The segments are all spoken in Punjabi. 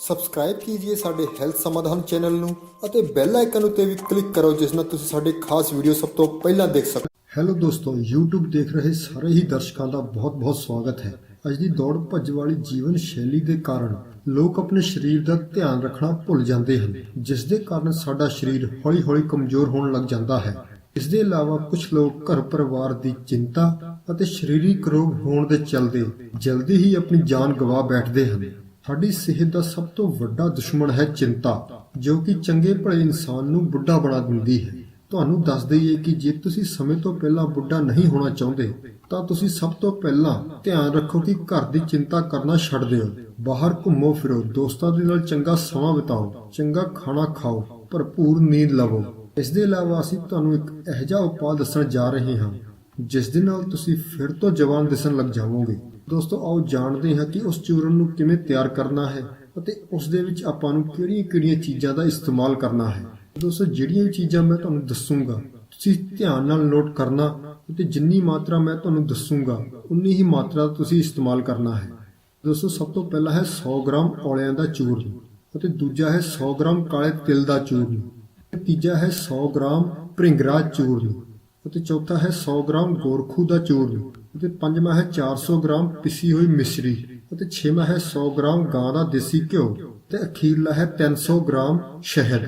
ਸਬਸਕ੍ਰਾਈਬ ਕੀजिए ਸਾਡੇ ਹੈਲਥ ਸਮਾਧਾਨ ਚੈਨਲ ਨੂੰ ਅਤੇ ਬੈਲ ਆਈਕਨ ਉੱਤੇ ਵੀ ਕਲਿੱਕ ਕਰੋ, ਜਿਸ ਨਾਲ ਤੁਸੀਂ ਸਾਡੇ ਖਾਸ ਵੀਡੀਓ ਸਭ ਤੋਂ ਪਹਿਲਾਂ ਦੇਖ ਸਕੋ ਹੈਲੋ ਦੋਸਤੋ, YouTube ਦੇਖ ਰਹੇ ਸਾਰੇ ਹੀ ਦਰਸ਼ਕਾਂ ਦਾ ਬਹੁਤ-ਬਹੁਤ ਸਵਾਗਤ ਹੈ। ਅੱਜ ਦੀ ਦੌੜ ਭੱਜ ਵਾਲੀ ਜੀਵਨ ਸ਼ੈਲੀ ਦੇ ਕਾਰਨ ਲੋਕ ਆਪਣੇ ਸਰੀਰ ਦਾ ਧਿਆਨ ਰੱਖਣਾ ਭੁੱਲ ਜਾਂਦੇ ਹਨ, ਜਿਸ ਦੇ ਕਾਰਨ ਸਾਡਾ ਸਰੀਰ ਹੌਲੀ-ਹੌਲੀ ਕਮਜ਼ੋਰ ਹੋਣ ਲੱਗ ਜਾਂਦਾ ਹੈ। ਇਸ ਦੇ ਇਲਾਵਾ ਕੁਝ ਲੋਕ ਘਰ ਪਰਿਵਾਰ ਦੀ ਚਿੰਤਾ ਅਤੇ ਸਰੀਰਕ ਰੋਗ ਹੋਣ ਦੇ ਚਲਦੇ ਜਲਦੀ ਹੀ ਆਪਣੀ ਜਾਨ ਗਵਾ ਬੈਠਦੇ ਹਨ। ਸਾਡੀ ਸਿਹਤ ਦਾ ਸਭ ਤੋਂ ਵੱਡਾ ਦੁਸ਼ਮਣ ਹੈ ਚਿੰਤਾ, ਜੋ ਕਿ ਚੰਗੇ ਭਲੇ ਇਨਸਾਨ ਨੂੰ ਬੁੱਢਾ ਬਣਾ ਦਿੰਦੀ ਹੈ। ਤੁਹਾਨੂੰ ਦੱਸ ਦਈਏ ਕਿ ਜੇ ਤੁਸੀਂ ਸਮੇਂ ਤੋਂ ਪਹਿਲਾਂ ਬੁੱਢਾ ਨਹੀਂ ਹੋਣਾ ਚਾਹੁੰਦੇ, ਤਾਂ ਤੁਸੀਂ ਸਭ ਤੋਂ ਪਹਿਲਾਂ ਧਿਆਨ ਰੱਖੋ ਕਿ ਘਰ ਦੀ ਚਿੰਤਾ ਕਰਨਾ ਛੱਡ ਦਿਓ। ਬਾਹਰ ਘੁੰਮੋ ਫਿਰੋ, ਦੋਸਤਾਂ ਦੇ ਨਾਲ ਚੰਗਾ ਸਮਾਂ ਬਿਤਾਓ, ਚੰਗਾ ਖਾਣਾ ਖਾਓ, ਭਰਪੂਰ ਨੀਂਦ ਲਵੋ। ਇਸ ਦੇ ਇਲਾਵਾ ਅਸੀਂ ਤੁਹਾਨੂੰ ਇੱਕ ਇਹੋ ਜਿਹਾ ਉਪਾਅ ਦੱਸਣ ਜਾ ਰਹੇ ਹਾਂ, ਜਿਸ ਦੇ ਨਾਲ ਤੁਸੀਂ ਫਿਰ ਤੋਂ ਜਵਾਨ ਦਿਸਣ ਲੱਗ ਜਾਵੋਗੇ। ਦੋਸਤੋ, ਆਓ ਜਾਣਦੇ ਹਾਂ ਕਿ ਉਸ ਚੂਰਨ ਨੂੰ ਕਿਵੇਂ ਤਿਆਰ ਕਰਨਾ ਹੈ ਅਤੇ ਉਸ ਦੇ ਵਿੱਚ ਆਪਾਂ ਨੂੰ ਕਿਹੜੀਆਂ-ਕਿਹੜੀਆਂ ਚੀਜ਼ਾਂ ਦਾ ਇਸਤੇਮਾਲ ਕਰਨਾ ਹੈ। ਦੋਸਤੋ, ਜਿਹੜੀਆਂ ਵੀ ਚੀਜ਼ਾਂ ਮੈਂ ਤੁਹਾਨੂੰ ਦੱਸੂਗਾ, ਤੁਸੀਂ ਧਿਆਨ ਨਾਲ ਨੋਟ ਕਰਨਾ ਅਤੇ ਜਿੰਨੀ ਮਾਤਰਾ ਮੈਂ ਤੁਹਾਨੂੰ ਦੱਸੂਗਾ, ਉਨੀ ਹੀ ਮਾਤਰਾ ਤੁਸੀਂ ਇਸਤੇਮਾਲ ਕਰਨਾ ਹੈ। ਦੋਸਤੋ, ਸਭ ਤੋਂ ਪਹਿਲਾ ਹੈ 100 ਗ੍ਰਾਮ ਔਲਿਆਂ ਦਾ ਚੂਰਨ ਅਤੇ ਦੂਜਾ ਹੈ 100 ਗ੍ਰਾਮ ਕਾਲੇ ਤਿਲ ਦਾ ਚੂਰਨ। ਤੀਜਾ ਹੈ 100 ਗ੍ਰਾਮ ਭ੍ਰਿੰਗਰਾਜ ਚੂਰਨ ਅਤੇ ਚੌਥਾ ਹੈ 100 ਗ੍ਰਾਮ ਗੋਰਖੂ ਦਾ ਚੂਰਨ ਅਤੇ ਪੰਜਵਾਂ ਹੈ 400 ਗ੍ਰਾਮ ਪਿਸੀ ਹੋਈ ਮਿਸ਼ਰੀ ਅਤੇ ਛੇਵਾਂ ਹੈ 100 ਗ੍ਰਾਮ ਗਾਂ ਦਾ ਦੇਸੀ ਘਿਓ ਤੇ ਅਖੀਰਲਾ ਹੈ 300 ਗ੍ਰਾਮ ਸ਼ਹਿਦ।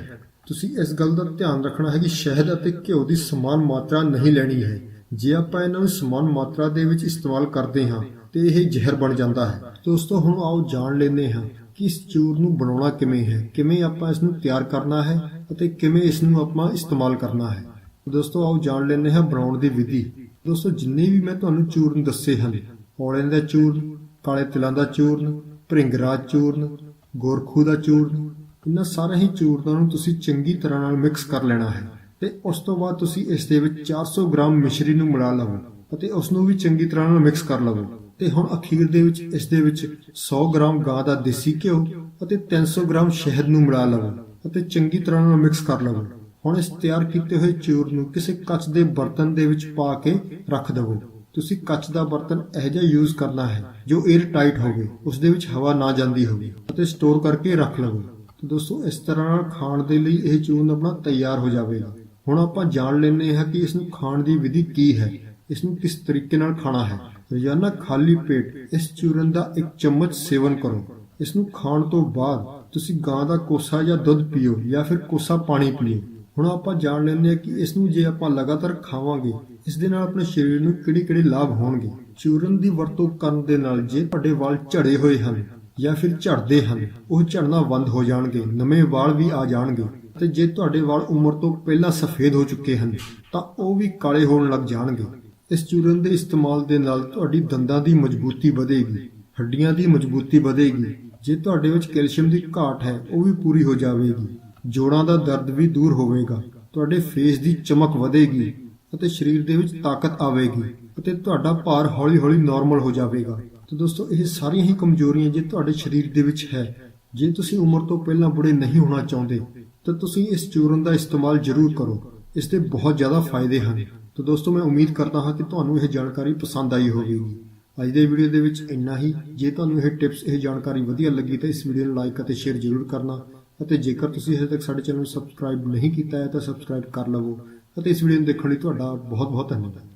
ਤੁਸੀਂ ਇਸ ਗੱਲ ਦਾ ਧਿਆਨ ਰੱਖਣਾ ਹੈ ਕਿ ਸ਼ਹਿਦ ਅਤੇ ਘਿਓ ਦੀ ਸਮਾਨ ਮਾਤਰਾ ਨਹੀਂ ਲੈਣੀ ਹੈ। ਜੇ ਆਪਾਂ ਇਹਨਾਂ ਨੂੰ ਸਮਾਨ ਮਾਤਰਾ ਦੇ ਵਿੱਚ ਇਸਤੇਮਾਲ ਕਰਦੇ ਹਾਂ ਤੇ ਇਹ ਜ਼ਹਿਰ ਬਣ ਜਾਂਦਾ ਹੈ। ਦੋਸਤੋ, ਹੁਣ ਆਓ ਜਾਣ ਲੈਂਦੇ ਹਾਂ। ਕਿ ਇਸ ਚੂਰ ਨੂੰ ਬਣਾਉਣਾ ਕਿਵੇਂ ਹੈ? ਕਿਵੇਂ ਆਪਾਂ ਇਸ ਨੂੰ ਤਿਆਰ ਕਰਨਾ ਹੈ ਅਤੇ ਕਿਵੇਂ ਇਸ ਨੂੰ ਆਪਾਂ ਇਸਤੇਮਾਲ ਕਰਨਾ ਹੈ? ਦੋਸਤੋ, ਆਓ ਜਾਣ ਲੈਂਦੇ ਹਾਂ ਬਣਾਉਣ ਦੀ ਵਿਧੀ। ਦੋਸਤੋ, ਜਿੰਨੇ ਵੀ ਮੈਂ ਤੁਹਾਨੂੰ ਚੂਰਨ ਦੱਸੇ ਹਨ ਔਲਿਆਂ ਦਾ ਚੂਰਨ, ਕਾਲੇ ਤਿਲਾਂ ਦਾ ਚੂਰਨ ਭ੍ਰਿੰਗਰਾਜ ਚੂਰਨ, ਗੋਰਖੂ ਦਾ ਚੂਰਨ, ਇਹਨਾਂ ਸਾਰੇ ਹੀ ਚੂਰਨਾਂ ਨੂੰ ਤੁਸੀਂ ਚੰਗੀ ਤਰ੍ਹਾਂ ਨਾਲ ਮਿਕਸ ਕਰ ਲੈਣਾ ਹੈ ਤੇ ਉਸ ਤੋਂ ਬਾਅਦ ਤੁਸੀਂ ਇਸ ਦੇ ਵਿੱਚ 400 ਗ੍ਰਾਮ ਮਿਸ਼ਰੀ ਨੂੰ ਮਿਲਾ ਲਵੋ ਅਤੇ ਉਸ ਨੂੰ ਵੀ ਚੰਗੀ ਤਰ੍ਹਾਂ ਨਾਲ ਮਿਕਸ ਕਰ ਲਵੋ। ਤੇ ਹੁਣ ਅਖੀਰ ਦੇ ਵਿੱਚ, ਇਸ ਦੇ ਵਿੱਚ 100 ਗ੍ਰਾਮ ਗਾਂ ਦਾ ਦੇਸੀ ਘਿਓ ਅਤੇ 300 ਗ੍ਰਾਮ ਸ਼ਹਿਦ ਨੂੰ ਮਿਲਾ ਲਵੋ ਅਤੇ ਚੰਗੀ ਤਰ੍ਹਾਂ ਨਾਲ ਮਿਕਸ ਕਰ ਲਵੋ। ਹੁਣ ਇਸ ਤਿਆਰ ਕੀਤੇ ਹੋਏ ਚੂਰ ਨੂੰ ਕਿਸੇ ਕੱਚ ਦੇ ਬਰਤਨ ਦੇ ਵਿੱਚ ਪਾ ਕੇ ਰੱਖ ਦੇਵੋ। ਤੁਸੀਂ ਕੱਚ ਦਾ ਬਰਤਨ ਇਹੋ ਜਿਹਾ ਯੂਜ਼ ਕਰਨਾ ਹੈ ਜੋ 에ਅਰ ਟਾਈਟ ਹੋਵੇ, ਉਸ ਦੇ ਵਿੱਚ ਹਵਾ ਨਾ ਜਾਂਦੀ ਹੋਵੇ ਅਤੇ ਸਟੋਰ ਕਰਕੇ ਰੱਖ ਲਵੋ। ਤੇ ਦੋਸਤੋ, ਇਸ ਤਰ੍ਹਾਂ ਨਾਲ ਖਾਣ ਦੇ ਲਈ ਇਹ ਚੂਰਨ ਆਪਣਾ ਤਿਆਰ ਹੋ ਜਾਵੇਗਾ। ਹੁਣ ਆਪਾਂ ਜਾਣ ਲੈਂਦੇ ਹਾਂ ਕਿ ਇਸ ਨੂੰ ਖਾਣ ਦੀ ਵਿਧੀ ਕੀ ਹੈ, ਇਸ ਨੂੰ ਕਿਸ ਤਰੀਕੇ ਨਾਲ ਖਾਣਾ ਹੈ। ਰੋਜ਼ਾਨਾ ਖਾਲੀ ਪੇਟ ਇਸ ਚੂਰਨ ਦਾ ਇੱਕ ਚਮਚ ਸੇਵਨ ਕਰੋ। ਇਸ ਨੂੰ ਖਾਣ ਤੋਂ ਬਾਅਦ ਤੁਸੀਂ ਗਾਂ ਦਾ ਕੋਸਾ ਜਾਂ ਦੁੱਧ ਪੀਓ ਜਾਂ ਫਿਰ ਕੋਸਾ ਪਾਣੀ ਪੀਓ। ਹੁਣ ਆਪਾਂ ਜਾਣ ਲੈਂਦੇ ਹਾਂ ਕਿ ਇਸ ਨੂੰ ਜੇ ਆਪਾਂ ਲਗਾਤਾਰ ਖਾਵਾਂਗੇ, ਇਸ ਦੇ ਨਾਲ ਆਪਣੇ ਸਰੀਰ ਨੂੰ ਕਿਹੜੇ-ਕਿਹੜੇ ਲਾਭ ਹੋਣਗੇ। ਚੂਰਨ ਦੀ ਵਰਤੋਂ ਕਰਨ ਦੇ ਨਾਲ ਜੇ ਤੁਹਾਡੇ ਵਾਲ ਝੜੇ ਹੋਏ ਹਨ ਜਾਂ ਫਿਰ ਝੜਦੇ ਹਨ, ਉਹ ਝੜਨਾ ਬੰਦ ਹੋ ਜਾਣਗੇ, ਨਵੇਂ ਵਾਲ ਵੀ ਆ ਜਾਣਗੇ ਤੇ ਜੇ ਤੁਹਾਡੇ ਵਾਲ ਉਮਰ ਤੋਂ ਪਹਿਲਾਂ ਸਫੇਦ ਹੋ ਚੁੱਕੇ ਹਨ, ਤਾਂ ਉਹ ਵੀ ਕਾਲੇ ਹੋਣ ਲੱਗ ਜਾਣਗੇ। ਇਸ ਚੂਰਨ ਦੇ ਇਸਤੇਮਾਲ ਦੇ ਨਾਲ ਤੁਹਾਡੀ ਦੰਦਾਂ ਦੀ ਮਜ਼ਬੂਤੀ ਵਧੇਗੀ, ਹੱਡੀਆਂ ਦੀ ਮਜ਼ਬੂਤੀ ਵਧੇਗੀ, ਜੇ ਤੁਹਾਡੇ ਵਿੱਚ ਕੈਲਸ਼ੀਅਮ ਦੀ ਘਾਟ ਹੈ, ਉਹ ਵੀ ਪੂਰੀ ਹੋ ਜਾਵੇਗੀ, ਜੋੜਾਂ ਦਾ ਦਰਦ ਵੀ ਦੂਰ ਹੋਵੇਗਾ, ਤੁਹਾਡੇ ਫੇਸ ਦੀ ਚਮਕ ਵਧੇਗੀ ਅਤੇ ਸਰੀਰ ਦੇ ਵਿੱਚ ਤਾਕਤ ਆਵੇਗੀ ਅਤੇ ਤੁਹਾਡਾ ਭਾਰ ਹੌਲੀ-ਹੌਲੀ ਨਾਰਮਲ ਹੋ ਜਾਵੇਗਾ। ਤੇ ਦੋਸਤੋ, ਇਹ ਸਾਰੀਆਂ ਹੀ ਕਮਜ਼ੋਰੀਆਂ ਜੇ ਤੁਹਾਡੇ ਸਰੀਰ ਦੇ ਵਿੱਚ ਹੈ, ਜੇ ਤੁਸੀਂ ਉਮਰ ਤੋਂ ਪਹਿਲਾਂ ਬੁੜੇ ਨਹੀਂ ਹੋਣਾ ਚਾਹੁੰਦੇ, ਤਾਂ ਤੁਸੀਂ ਇਸ ਚੂਰਨ ਦਾ ਇਸਤੇਮਾਲ ਜ਼ਰੂਰ ਕਰੋ, ਇਸ ਦੇ ਬਹੁਤ ਜ਼ਿਆਦਾ ਫਾਇਦੇ ਹਨ। ਤਾਂ ਦੋਸਤੋ, ਮੈਂ ਉਮੀਦ ਕਰਦਾ ਹਾਂ ਕਿ ਤੁਹਾਨੂੰ ਇਹ ਜਾਣਕਾਰੀ ਪਸੰਦ ਆਈ ਹੋਵੇਗੀ। ਅੱਜ ਦੇ ਵੀਡੀਓ ਦੇ ਵਿੱਚ ਇੰਨਾ ਹੀ। ਜੇ ਤੁਹਾਨੂੰ ਇਹ ਟਿਪਸ, ਇਹ ਜਾਣਕਾਰੀ ਵਧੀਆ ਲੱਗੀ ਤਾਂ ਇਸ ਵੀਡੀਓ ਨੂੰ ਲਾਈਕ ਅਤੇ ਸ਼ੇਅਰ ਜ਼ਰੂਰ ਕਰਨਾ। ਅਤੇ ਜੇਕਰ ਤੁਸੀਂ ਹਜੇ ਤੱਕ ਸਾਡੇ ਚੈਨਲ ਨੂੰ ਸਬਸਕ੍ਰਾਈਬ ਨਹੀਂ ਕੀਤਾ ਹੈ ਤਾਂ ਸਬਸਕ੍ਰਾਈਬ ਕਰ ਲਵੋ। ਅਤੇ ਇਸ ਵੀਡੀਓ ਨੂੰ ਦੇਖਣ ਲਈ ਤੁਹਾਡਾ ਬਹੁਤ ਬਹੁਤ ਧੰਨਵਾਦ।